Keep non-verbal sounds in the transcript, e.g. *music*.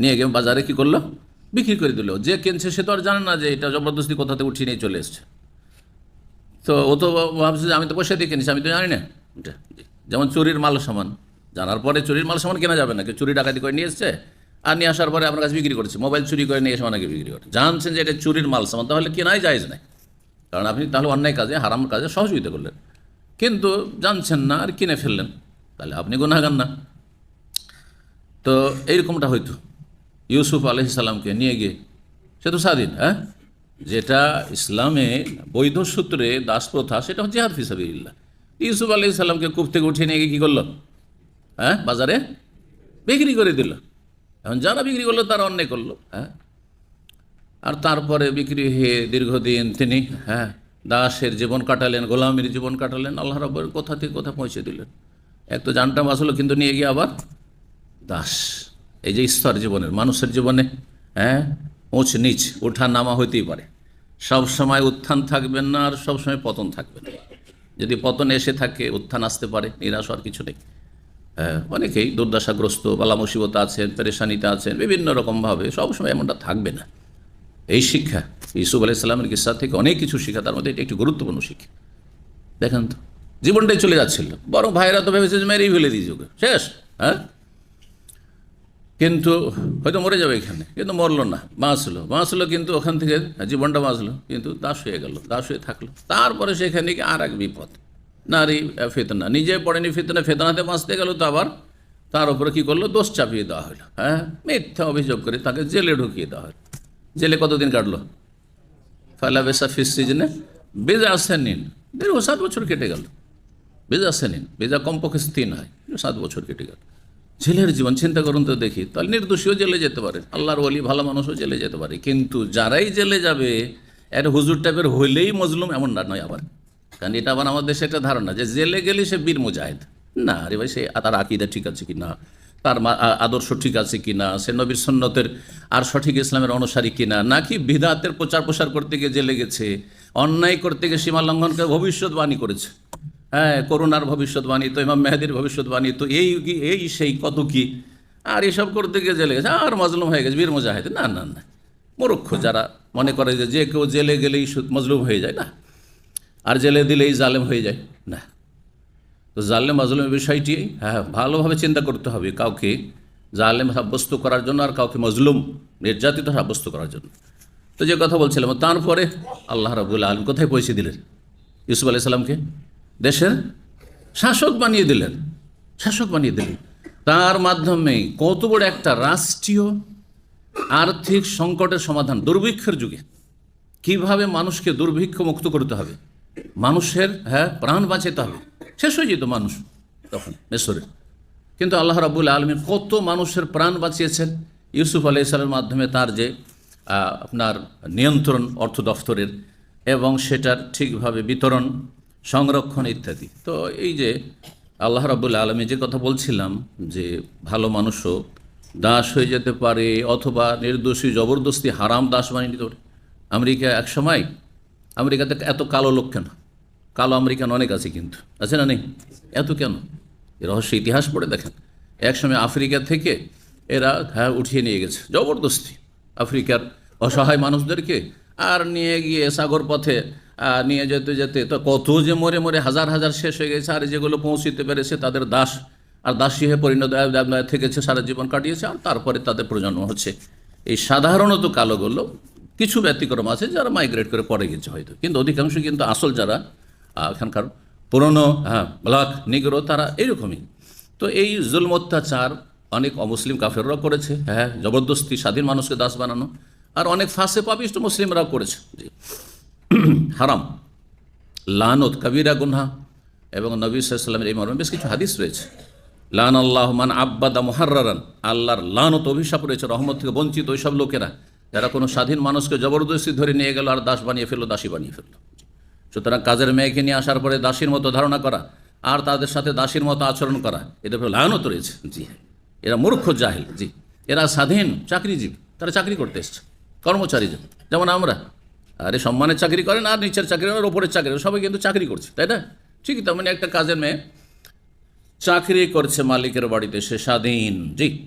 নিয়ে গিয়ে বাজারে কি করল? বিক্রি করে দিল। যে কিনছে সে তো আর জানে না যে এটা জবরদস্তি কোথাতে উঠিয়ে নিয়ে চলে এসছে। তো ও তো ভাবছে যে আমি তো পয়সা দিয়ে কিনেছি, আমি তো জানি না। এটা যেমন চুরির মাল সামান, জানার পরে চুরির মাল সামান কেনা যাবে না। কেউ চুরি ডাকাতি করে নিয়ে এসছে, আর নিয়ে আসার পরে আপনার কাছে বিক্রি করছে। মোবাইল চুরি করে নিয়ে এসে অনেকে বিক্রি করে জানছেন যে এটা চুরির মাল সামান, তাহলে কেনাই যায়জ নাই কারণ আপনি তাহলে অন্যায় কাজে, হারাম কাজে সহযোগিতা করলেন। কিন্তু জানছেন না আর কিনে ফেললেন। তাহলে আপনি গুনাগান না। তো এইরকমটা হইতো। ইউসুফ আলহিসাল্লামকে নিয়ে গিয়ে, সে তো স্বাধীন হ্যাঁ? যেটা ইসলামে বৈধ সূত্রে দাস প্রথা সেটা হচ্ছে জিহাদ ফিসাবিল্লা ইউসুফ আলি সাল্লামকে কূপ থেকে উঠিয়ে নিয়ে গিয়ে কী করল? হ্যাঁ বাজারে বিক্রি করে দিল। এখন যারা বিক্রি করল, তারা অন্যায় করল হ্যাঁ? আর তারপরে বিক্রি হয়ে দীর্ঘদিন তিনি হ্যাঁ দাসের জীবন কাটালেন, গোলামের জীবন কাটালেন, আল্লাহ রব্বর কোথা থেকে কোথা পৌঁছে দিলেন? এক তো জানটা বাঁচলো কিন্তু নিয়ে গিয়ে আবার দাস। এই যে স্তর জীবনের মানুষের জীবনে হ্যাঁ? উঁচ নিচ ওঠা নামা হইতেই পারে। সব সময় উত্থান থাকবেন না আর সব সময় পতন থাকবে না। যদি পতন এসে থাকে উত্থান আসতে পারে নিরাশ হওয়ার কিছু নেই। হ্যাঁ, অনেকেই দুর্দশাগ্রস্ত বালা মুসিবত আছেন পেরেশানিতে আছেন বিভিন্ন রকমভাবে সবসময় এমনটা থাকবে না। এই শিক্ষা ইসুফ আলাই সাল্লামের কিসা থেকে অনেক কিছু শিক্ষা তার মধ্যে এটি একটি গুরুত্বপূর্ণ শিক্ষা। দেখেন তো জীবনটাই চলে যাচ্ছিল। বরং ভাইরা তো ভেবেছে যে মেরেই ফেলে দিয়েছে শেষ হ্যাঁ? কিন্তু হয়তো মরে যাবে এখানে, কিন্তু মরলো না বাঁচলো বাঁচলো কিন্তু ওখান থেকে জীবনটা বাঁচলো কিন্তু দাস হয়ে গেল, দাস হয়ে থাকল। তারপরে সেখানে গিয়ে আর এক বিপদ, নারী ফেতনা। নিজে পড়েনি ফেতনা, ফেতনাতে বাঁচতে গেল তো আবার, তার উপরে কী করল? দোষ চাপিয়ে দেওয়া হলো হ্যাঁ? মিথ্যা অভিযোগ করে তাকে জেলে ঢুকিয়ে দেওয়া হলো। জেলে কতদিন কাটলো? ফালা বেসা ফিস সিজনে। বেজা আসেন নিন দীর্ঘ সাত বছর কেটে গেল। বেজা সেনিন বেজা কমপক্ষে তিন হয় সাত বছর কেটে গেল। জেলের জীবন, চিন্তা করুন তো দেখি। তাহলে নির্দোষীও জেলে যেতে পারে, আল্লাহর ওলি, ভালো মানুষও জেলে যেতে পারে। কিন্তু যারাই জেলে যাবে একটা হুজুর টাইপের হইলেই মজলুম এমন না, নয় আবার। কারণ এটা আবার আমাদের একটা ধারণা যে জেলে গেলে সে বীর মুজাহিদ। না, আরে ভাই, সে তার আকিদা ঠিক আছে কি না তার আদর্শ ঠিক আছে কি না সে নবীর সন্ন্যতের আর সঠিক ইসলামের অনুসারী কিনা? নাকি বিধাতের প্রচার প্রসার করতে গিয়ে জেলে গেছে? অন্যায় করতে গিয়ে সীমা লঙ্ঘনকে ভবিষ্যৎবাণী করেছে? হ্যাঁ করোনার ভবিষ্যৎবাণী তো, ইমাম মেহাদির ভবিষ্যৎবাণী তো, এই কি, এই সেই কত কি? আর এসব করতে গিয়ে জেলে গেছে, আর মজলুম হয়ে গেছে, বীর মুজাহিদ। না না না, মূর্খ যারা মনে করে যে যে কেউ জেলে গেলেই মজলুম হয়ে যায়, না। আর জেলে দিলেই জালেম হয়ে যায়, না। তো জালেম মাজলুমের বিষয়টি হ্যাঁ ভালোভাবে চিন্তা করতে হবে কাউকে। জালেম সাব্যস্ত করার জন্য আর কাউকে মজলুম, নির্যাতিত সাব্যস্ত করার জন্য। তো যে কথা বলছিলাম, তারপরে আল্লাহ রাবুল আলম কোথায় পৌঁছে দিলেন? ইউসুফ আলাইহিস সালামকে? দেশের শাসক বানিয়ে দিলেন, শাসক বানিয়ে দিলেন। তার মাধ্যমে কত বড় একটা রাষ্ট্রীয় আর্থিক সংকটের সমাধান, দুর্ভিক্ষের যুগে। কীভাবে মানুষকে দুর্ভিক্ষ মুক্ত করতে হবে? মানুষের হ্যাঁ প্রাণ বাঁচাতে হবে। শেষ হয়ে যেত মানুষ তখন, মেসরে। কিন্তু আল্লাহ রাবুল আলমী কত মানুষের প্রাণ বাঁচিয়েছেন। ইউসুফ আলাই সালের মাধ্যমে তার যে আপনার নিয়ন্ত্রণ অর্থ দফতরের এবং সেটার ঠিকভাবে বিতরণ সংরক্ষণ ইত্যাদি। তো এই যে আল্লাহ রাবুল আলমী যে কথা বলছিলাম যে ভালো মানুষও দাস হয়ে যেতে পারে অথবা নির্দোষী, জবরদস্তি, হারাম দাস বানিয়ে নিতে পারে। আমেরিকা এক সময়, আমেরিকাতে এত কালো লোক কেন? কালো আমেরিকান অনেক আছে কিন্তু। আছে না নেই? এত কেন? এ রহস্য ইতিহাস পড়ে দেখেন। এক সময় আফ্রিকা থেকে এরা হ্যাঁ উঠিয়ে নিয়ে গেছে, জবরদস্তি। আফ্রিকার অসহায় মানুষদেরকে আর নিয়ে গিয়ে সাগর পথে নিয়ে যেতে যেতে, তো কত যে মরে মরে হাজার হাজার শেষ হয়ে গেছে, আর যেগুলো পৌঁছিতে পেরেছে তাদের দাস, আর দাসী হয়ে পরিণত থেকেছে, সারা জীবন কাটিয়েছে, আর তারপরে তাদের প্রজন্ম হচ্ছে। এই সাধারণত কালোগুলো কিছু ব্যতিক্রম আছে যারা মাইগ্রেট করে পড়ে গেছে হয়তো, কিন্তু অধিকাংশ কিন্তু আসল যারা এখানকার পুরনো হ্যাঁ ব্ল্যাক নিগ্রো, তারা এইরকমই তো এই জুলম অত্যাচার অনেক অমুসলিম কাফেররাও করেছে হ্যাঁ জবরদস্তি স্বাধীন মানুষকে দাস বানানো, আর অনেক ফাঁসে পাপিষ্ট মুসলিমরাও করেছে। *clears throat* হারাম, লানত, কবিরা, গুনহা, এবং নবী সাল্লামের এই মর্মে বেশ কিছু হাদিস রয়েছে। লান আল্লাহ মান আব্বাদা মোহার্রান আল্লাহর লানত, অভিশাপ রয়েছে, রহমত থেকে বঞ্চিত ওইসব লোকেরা, যারা কোনো স্বাধীন মানুষকে জবরদস্তি ধরে নিয়ে গেল আর দাস বানিয়ে ফেলল, দাসী বানিয়ে ফেলল। সুতরাং কাজের মেয়েকে নিয়ে আসার পরে দাসীর মতো ধারণা করা, আর তাদের সাথে দাসীর মতো আচরণ করা, এদের লায়নত রয়েছে। জি হ্যাঁ এরা মূর্খ, জাহিল, জি। এরা স্বাধীন চাকরিজীবী, তারা চাকরি করতে এসছে, কর্মচারী যেমন আমরা আরে সম্মানের চাকরি করেন আর নিচের চাকরি আর ওপরের চাকরি সবাই কিন্তু চাকরি করছে, তাই না? ঠিকই তেমনি একটা কাজের মেয়ে। চাকরি করছে মালিকের বাড়িতে, সে স্বাধীন। জি।